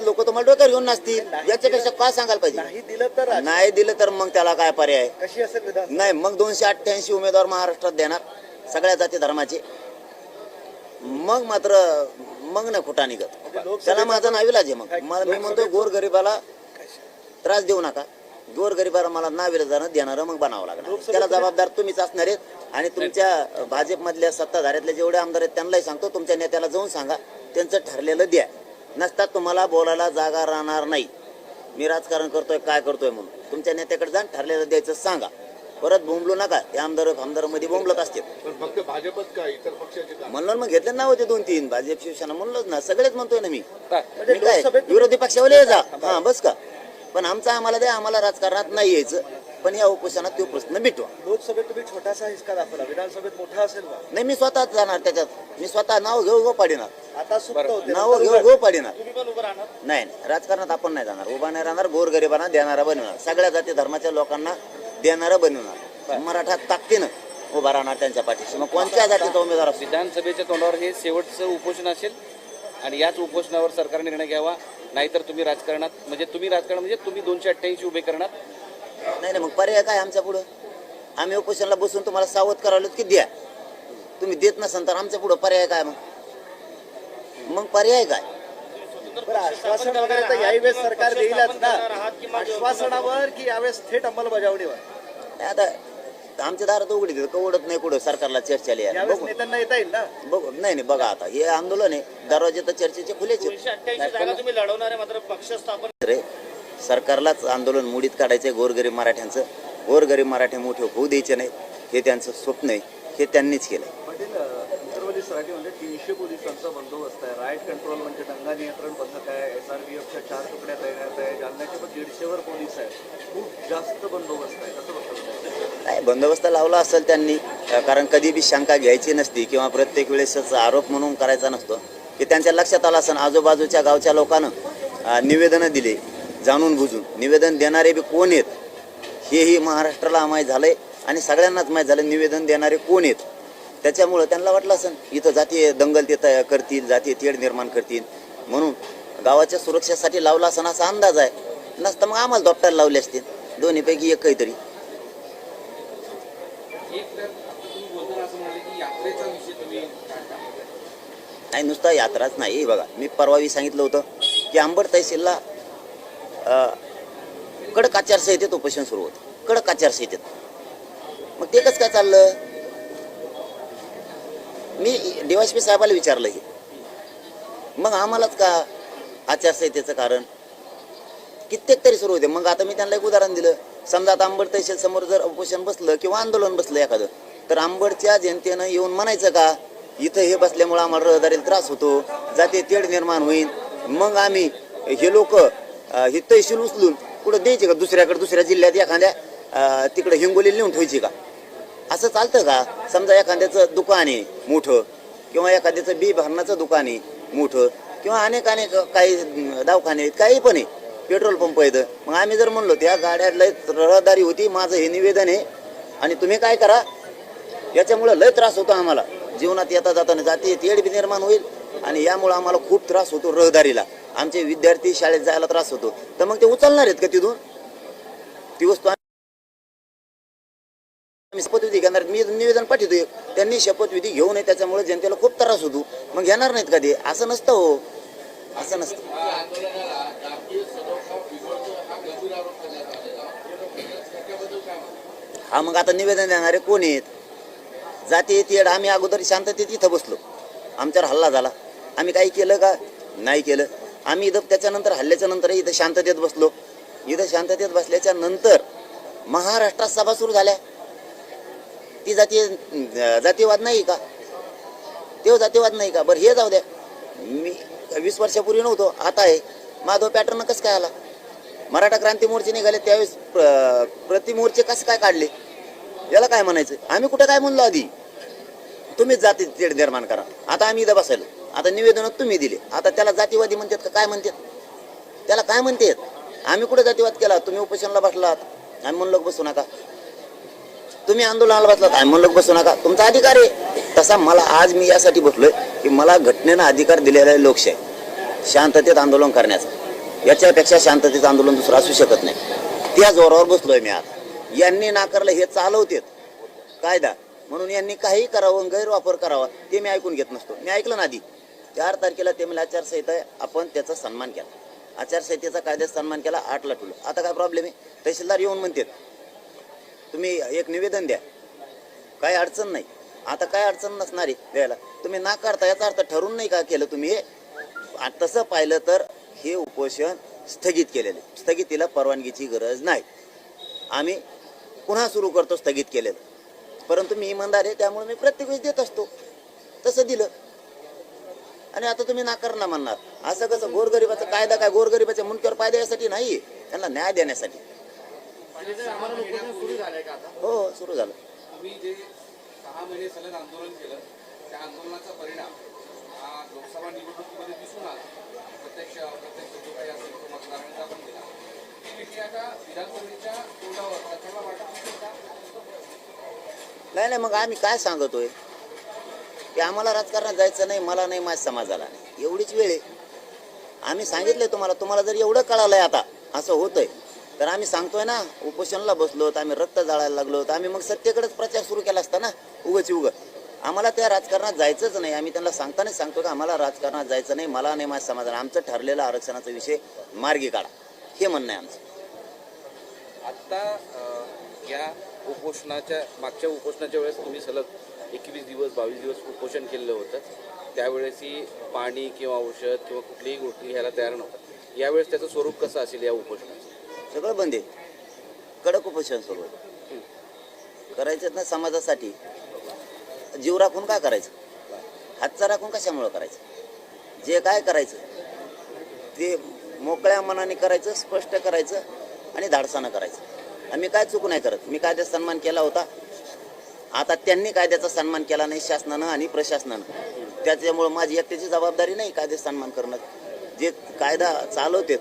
लोक तुम्हाला डोक्यावर घेऊन नसतील याच्यापेक्षा काय सांगायला पाहिजे? नाही दिलं तर नाही दिलं तर मग त्याला काय पर्याय? कशी असेल विधान? नाही मग दोनशे अठ्ठ्याऐंशी उमेदवार महाराष्ट्रात देणार सगळ्या जाती धर्माचे. मग मात्र मग नाही खोटा निघत. लोकसभेचा- त्याला माझा नाविलाज आहे मग. मला मी म्हणतो गोर गरीबाला त्रास देऊ नका. गोर गरीबाला मला नाविलाजानं देणारं मग बनावं लागणार. त्याला जबाबदार तुम्हीच असणार आहेत आणि तुमच्या भाजपमधल्या सत्ताधाऱ्यातले जेवढे आमदार आहेत त्यांनाही सांगतो तुमच्या नेत्याला जाऊन सांगा. त्यांचं ठरलेलं द्या. नसतात तुम्हाला बोलायला जागा राहणार नाही. मी राजकारण करतोय काय करतोय म्हणून. तुमच्या नेत्याकडे जाऊन ठरलेलं द्यायचं सांगा. परत बोंबलू नका. ते आमदार आमदारमध्ये बोंबलत असते पण फक्त भाजपच का इतर पक्षाचे म्हणलं मग घेतले नाव होते दोन तीन भाजप शिवसेना म्हणलोच ना. सगळेच म्हणतोय ना मी. म्हणजे मी काय? विरोधी पक्षावाले जा. हा बस का. पण आमचा आम्हाला द्या. आम्हाला राजकारणात नाही यायचं. पण या उपोषणात तो प्रश्न मिटवा. लोकसभेत तुम्ही छोटासा हिसका दाखवला. विधानसभेत मोठा असेल नाही मी स्वतःच जाणार त्याच्यात. मी स्वतः नाव घेऊ गो पाडिणार. आता सुप्त होते. नाव घेऊ. गो पाडिणार. तुम्ही पण उभं राहणार. नाही नाही. राजकारणात आपण नाही जाणार. उभा नाही राहणार गोरगरिबांना देणारा बनवणार. सगळ्या जाती धर्माच्या लोकांना देणारा बनवणार. मराठा ताकदीनं उभा राहणार त्यांच्या पाठीशी. मग कोणत्या जातीचा उमेदवार विधानसभेच्या तोंडावर हे शेवटचं उपोषण असेल आणि याच उपोषणावर सरकार निर्णय घ्यावा. नाहीतर तुम्ही राजकारणात म्हणजे तुम्ही राजकारण म्हणजे तुम्ही दोनशे अठ्ठ्याऐंशी उभे करणार. नाही नाही मग पर्याय काय आमच्या पुढं? आम्ही उपोषणाला बसून तुम्हाला सावध करावलं की द्या. तुम्ही देत नसाल तर आमच्या पुढं पर्याय काय मग? मग पर्याय काय? बरं आश्वासन वगैरे तर याही वेळेस सरकार देईलच ना. आश्वासनावर की यावेळेस थेट अंमलबजावणीवर? नाही आता आमच्या दारात उघडी देत उघडत नाही कुठं सरकारला चर्चेला यायला. यावेळेस बघू. नेत्यांना येता येईल ना? बघू. नाही नाही बघा आता. हे आंदोलन आहे. दरवाजे तर चर्चेचे खुलेच आहेत. तुम्ही लढवणारे मात्र पक्ष स्थापन रे सरकारलाच आंदोलन मुडीत काढायचंय गोरगरीब मराठ्यांचं. गोरगरीब मराठे मोठे होऊ द्यायचे नाही हे त्यांचं स्वप्न आहे हे त्यांनीच तीनशे पोलिसांचा बंदोबस्त आहे. राईट कंट्रोल म्हणजे दंगा नियंत्रण पथक आहे. एस आर पी एफच्या चार तुकड्या तैनात आहे. जालन्याचे पण दीडशेवर पोलीस आहेत. खूप जास्त बंदोबस्त आहे. कसं काय बंदोबस्त लावला असेल त्यांनी कारण कधी बी शंका घ्यायची नसती किंवा प्रत्येक वेळेसच आरोप म्हणून करायचा नसतो की त्यांच्या लक्षात आलं असेल. आजूबाजूच्या गावच्या लोकांना निवेदनं दिले. जाणून बुजून निवेदन देणारे बी कोण आहेत? हेही महाराष्ट्राला माहीत झालंय आणि सगळ्यांनाच माहीत झालं निवेदन देणारे कोण आहेत? त्याच्यामुळं त्यांना वाटलं असं इथं जातीय दंगल ते करतील जातीय तेढ निर्माण करतील. म्हणून गावाच्या सुरक्षेसाठी लावला असं असा अंदाज आहे. नसतं मग आम्हाला दोपटायला लावले असतील दोन्हीपैकी एक काहीतरी. नाही नुसता यात्राच नाही बघा. मी परवावी सांगितलं होतं की आंबड तहसीलला कडक आचारसंहितेत उपोषण सुरू होतं. कडक आचारसंहितेत. मग ते कसं काय चाललं? मी डीवायसपी साहेबाला विचारलं हे. मग आम्हालाच का आचारसंहितेचं कारण? कित्येक तरी सुरू होते. मग आता मी त्यांना एक उदाहरण दिलं. समजा आता आंबड तहसील समोर जर उपोषण बसलं किंवा आंदोलन बसलं एखादं तर आंबडच्या जनतेनं येऊन म्हणायचं का इथं हे बसल्यामुळं आम्हाला रहदारीला त्रास होतो जाते तेढ निर्माण होईल मग आम्ही हे लोक ही तहसील उचलून कुठं द्यायची का? दुसऱ्याकडे दुसऱ्या जिल्ह्यात एखाद्या तिकडे हिंगोलीला नेऊन ठेवायची का? असं चालतं का? समजा एखाद्याचं दुकान आहे मोठं किंवा एखाद्याचं बी भरणाचं दुकान आहे मोठं किंवा अनेक अनेक काही दवाखाने आहेत काही पण आहे. पेट्रोल पंप आहेत. मग आम्ही जर म्हणलो त्या गाड्या लय रहदारी होती माझं हे निवेदन आहे आणि तुम्ही काय करा? याच्यामुळे लय त्रास होतो आम्हाला. जीवनात येता जाताना जाती तेढ बी निर्माण होईल आणि यामुळं आम्हाला खूप त्रास होतो रहदारीला. आमचे विद्यार्थी शाळेत जायला त्रास होतो. तर मग ते उचलणार आहेत का तिथून? ती वस्तू आम्ही शपथविधी घेणार मी निवेदन पाठवतोय. त्यांनी शपथविधी घेऊ नये त्याच्यामुळे जनतेला खूप त्रास होतो. मग घेणार नाहीत का ते? असं नसतं हो. असं नसतं. हा मग आता निवेदन देणारे कोण आहेत? जाती येते आम्ही अगोदर शांततेत इथं बसलो. आमच्यावर हल्ला झाला. आम्ही काही केलं का? नाही केलं. आम्ही इथं त्याच्यानंतर हल्ल्याच्या नंतर इथं शांततेत बसलो. इथं शांततेत बसल्याच्या नंतर महाराष्ट्रात सभा सुरू झाल्या. ती जातीय जातीयवाद नाही का? तेव्हा जातीयवाद नाही का? बरं हे जाऊ द्या. मी वीस वर्षापूर्वी नव्हतो आता आहे. माधव पॅटर्न कसं काय आला? मराठा क्रांती मोर्चे निघाले त्यावेळेस प्र- प्रतिमोर्चे कसं काय काढले? याला काय म्हणायचं? आम्ही कुठं काय म्हणलो आधी? तुम्हीच जाती निर्माण करा. आता आम्ही इथं बसायलो. आता निवेदन तुम्ही दिले. आता त्याला जातीवादी म्हणतात का? काय म्हणतात? त्याला काय म्हणतात? आम्ही कुठे जातीवाद केला? तुम्ही उपोषणाला बसलात. आम्ही म्हणलो बसू नका. तुम्ही आंदोलनाला बसलात. आम्ही म्हणलो बसू नका. तुमचा अधिकार आहे. तसा मला आज मी यासाठी बसलोय की मला घटनेनं अधिकार दिलेला आहे लोकशाही. शांततेत आंदोलन करण्याचा. याच्यापेक्षा शांततेचं आंदोलन दुसरं असू शकत नाही. त्या जोरावर बसलोय मी आज. यांनी नाकारलं हे चालवतेत. कायदा. म्हणून यांनी काही करावं गैरवापर करावा ते मी ऐकून घेत नसतो. मी ऐकलं ना आधी. चार तारखेला ते मला आचारसंहिता आहे आपण त्याचा सन्मान केला. आचारसंहितेचा कायद्याचा सन्मान केला आठला ठेवलं. आता काय प्रॉब्लेम आहे? तहसीलदार येऊन म्हणतात तुम्ही एक निवेदन द्या. काही अडचण नाही. आता काय अडचण नसणार आहे द्यायला? तुम्ही नाकारता याचा अर्थ ठरून नाही का केलं तुम्ही? हे तसं पाहिलं तर हे उपोषण स्थगित केलेलं आहे. स्थगितीला परवानगीची गरज नाही. आम्ही पुन्हा सुरू करतो स्थगित केलेलं. परंतु मी इमानदार आहे त्यामुळे मी प्रत्येक वेळेस देत असतो. तसं दिलं. आणि आता तुम्ही नाकार ना म्हणणार. असं कसं गोरगरिबाचा कायदा काय? गोरगरिबाच्या मुंडक्यावर पायदा यासाठी नाही. त्यांना न्याय देण्यासाठी. हो सुरू झालं. हा नाही नाही मग आम्ही काय सांगतोय? की आम्हाला राजकारणात जायचं नाही मला नाही माझ्या समाजाला नाही. एवढीच वेळ आहे. आम्ही सांगितलंय तुम्हाला तुम्हाला जर एवढं कळालंय आता असं होतंय. तर आम्ही सांगतोय ना उपोषणाला बसलो तर आम्ही रक्त जाळायला लागलो तर आम्ही मग सत्तेकडेच प्रचार सुरू केला असता ना उगच उग. आम्हाला त्या राजकारणात जायचंच नाही. आम्ही त्यांना सांगतानाच सांगतो की आम्हाला राजकारणात जायचं नाही मला नाही माझ्या समाजाला. आमचं ठरलेलं आरक्षणाचा विषय मार्गी काढा. हे म्हणणं आहे आमचं. आता या उपोषणाच्या मागच्या उपोषणाच्या वेळेस तुम्ही सलग एकवीस दिवस बावीस दिवस उपोषण केलेलं होतं. त्यावेळेसही पाणी किंवा औषध किंवा कुठलीही गोष्ट घ्यायला तयार नव्हतं. यावेळेस त्याचं स्वरूप कसं असेल या उपोषणाचं? सगळं बंद आहे. कडक उपोषण सुरू आहे. करायचं ना समाजासाठी. जीव राखून काय करायचं? हातचा राखून कशामुळं करायचं? जे काय करायचं ते मोकळ्या मनाने करायचं स्पष्ट करायचं आणि धाडसानं करायचं. आम्ही काय चूक नाही करत? मी कायद्याचा सन्मान केला होता. आता त्यांनी कायद्याचा सन्मान केला नाही शासनानं आणि प्रशासनानं. त्याच्यामुळं माझी एकट्याची जबाबदारी नाही कायद्याचा सन्मान करणं. जे कायदा चालवते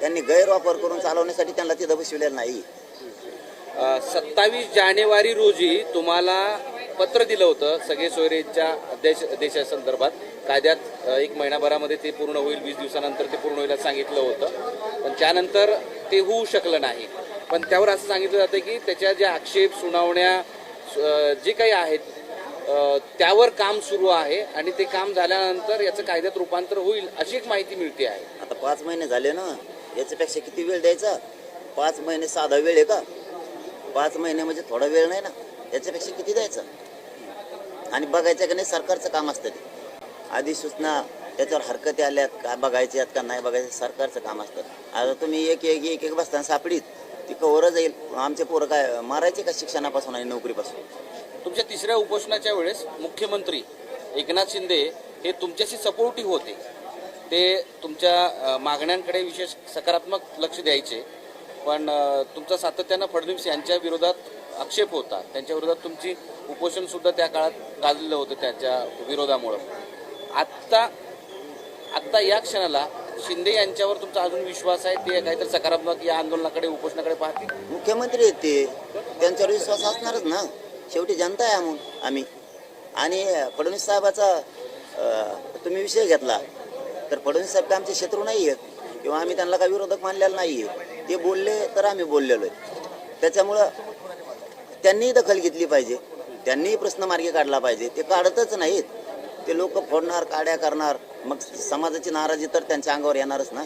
त्यांनी गैरवापर करून चालवण्यासाठी त्यांना तिथं बसविलेलं नाही. सत्तावीस जानेवारी रोजी तुम्हाला पत्र दिलं होतं सगळे सोयरेच्या देश देशासंदर्भात. कायद्यात एक महिनाभरामध्ये ते पूर्ण होईल वीस दिवसानंतर ते पूर्ण होईल सांगितलं होतं. पण त्यानंतर ते होऊ शकलं नाही. पण त्यावर असं सांगितलं जातं की त्याच्या ज्या आक्षेप सुनावण्या जे काही आहेत त्यावर काम सुरू आहे आणि ते काम झाल्यानंतर याचं कायद्यात रूपांतर होईल अशी एक माहिती मिळते आहे. आता पाच महिने झाले ना याच्यापेक्षा किती वेळ द्यायचा? पाच महिने साधा वेळ आहे का? पाच महिने म्हणजे थोडा वेळ नाही ना याच्यापेक्षा किती द्यायचं? आणि बघायचं का नाही सरकारचं काम असतं ते. आधी सूचना त्याच्यावर हरकती आल्यात काय बघायचे आहेत का नाही बघायचं सरकारचं काम असतं. आता तुम्ही एक एक एक एक बसताना सापडीत. ती कवर जाईल. आमचे पोरं काय मारायचे का शिक्षणापासून आणि नोकरीपासून? तुमच्या तिसऱ्या उपोषणाच्या वेळेस मुख्यमंत्री एकनाथ शिंदे हे तुमच्याशी सपोर्टिव्ह होते. ते तुमच्या मागण्यांकडे विशेष सकारात्मक लक्ष द्यायचे. पण तुमचा सातत्यानं फडणवीस यांच्या विरोधात आक्षेप होता. त्यांच्या विरोधात तुमची उपोषण सुद्धा त्या काळात गाजलेलं होतं त्याच्या विरोधामुळं. आत्ता आत्ता या क्षणाला शिंदे यांच्यावर तुमचा अजून विश्वास आहे? ते काहीतरी सकारात्मक या आंदोलनाकडे उपोषणाकडे पाहतील. मुख्यमंत्री आहेत ते त्यांच्यावर विश्वास असणारच ना. शेवटी जनता आहे आम्ही. आम्ही. आणि फडणवीस साहेबाचा तुम्ही विषय घेतला. तर फडणवीस साहेब काय आमचे शत्रू नाही आहेत किंवा आम्ही त्यांना काही विरोधक मानलेला नाही आहे ते बोलले तर आम्ही बोललेलो आहे त्याच्यामुळं त्यांनीही दखल घेतली पाहिजे. त्यांनीही प्रश्न मार्गी काढला पाहिजे. ते काढतच नाहीत. ते लोक फोडणार काड्या करणार. मग समाजाची नाराजी तर त्यांच्या अंगावर येणारच ना.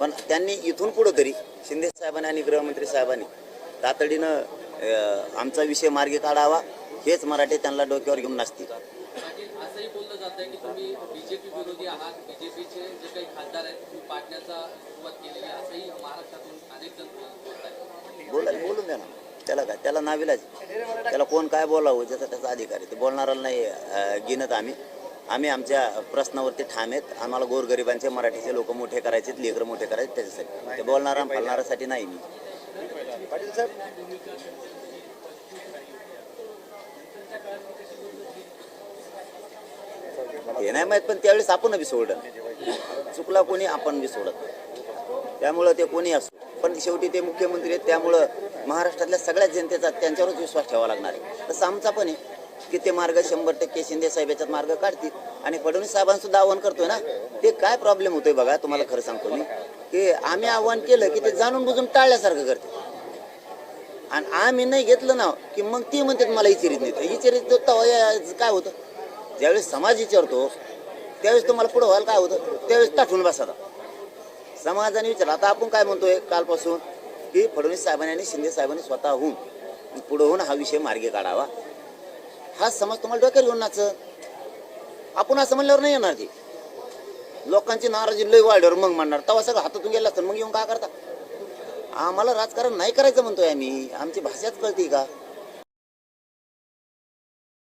पण त्यांनी इथून पुढं तरी शिंदे साहेबांनी आणि गृहमंत्री साहेबांनी तातडीनं आमचा विषय मार्गी काढावा हेच मराठी त्यांना डोक्यावर घेऊन नसतील बोला बोलून द्या ना. त्याला काय त्याला नाविलाज त्याला कोण काय बोलावं ज्याचा त्याचा अधिकार आहे. ते बोलणाऱ्याला नाही गिनत आम्ही. आम्ही आमच्या प्रश्नावरती ठाम आहेत. आम्हाला गोरगरिबांचे मराठीचे लोक मोठे करायचे लेकरं मोठे करायचे त्याच्यासाठी. ते बोलणारा फालणाऱ्यासाठी नाही मी. हे नाही माहीत पण त्यावेळेस आपण बी सोडलं. चुकला कोणी आपण बी सोडत. त्यामुळं ते कोणी असो. पण शेवटी ते मुख्यमंत्री आहेत त्यामुळं महाराष्ट्रातल्या सगळ्याच जनतेचा त्यांच्यावरच विश्वास ठेवावा लागणार आहे. तसं आमचा पण आहे. की ते मार्ग शंभर टक्के शिंदे साहेब याच्यात मार्ग काढतील. आणि फडणवीस साहेबांना सुद्धा आव्हान करतोय ना ते काय प्रॉब्लेम होतोय बघा तुम्हाला खरं सांगतो मी. की आम्ही आव्हान केलं की ते जाणून बुजून टाळल्यासारखं करते आणि आम्ही नाही घेतलं ना की मग ती म्हणतात मला विचारित नाही विचारित काय होतं? ज्यावेळेस समाज विचारतो त्यावेळेस तुम्हाला पुढं व्हायला काय होतं? त्यावेळेस ताठून बसा समाजाने विचार आता आपण काय म्हणतोय कालपासून? की फडणवीस साहेबांनी आणि शिंदे साहेबांनी स्वतःहून पुढं होऊन हा विषय मार्गी काढावा. हा समाज तुम्हाला डोक्यात घेऊन नाच आपण असं म्हणल्यावर नाही येणार ते. लोकांची नाराजी लय वाढल्यावर मग म्हणणार तेव्हा सगळं हातातून गेलं असतं मग येऊन काय करता? आम्हाला राजकारण नाही करायचं म्हणतोय आम्ही. आमची भाषाच कळते का?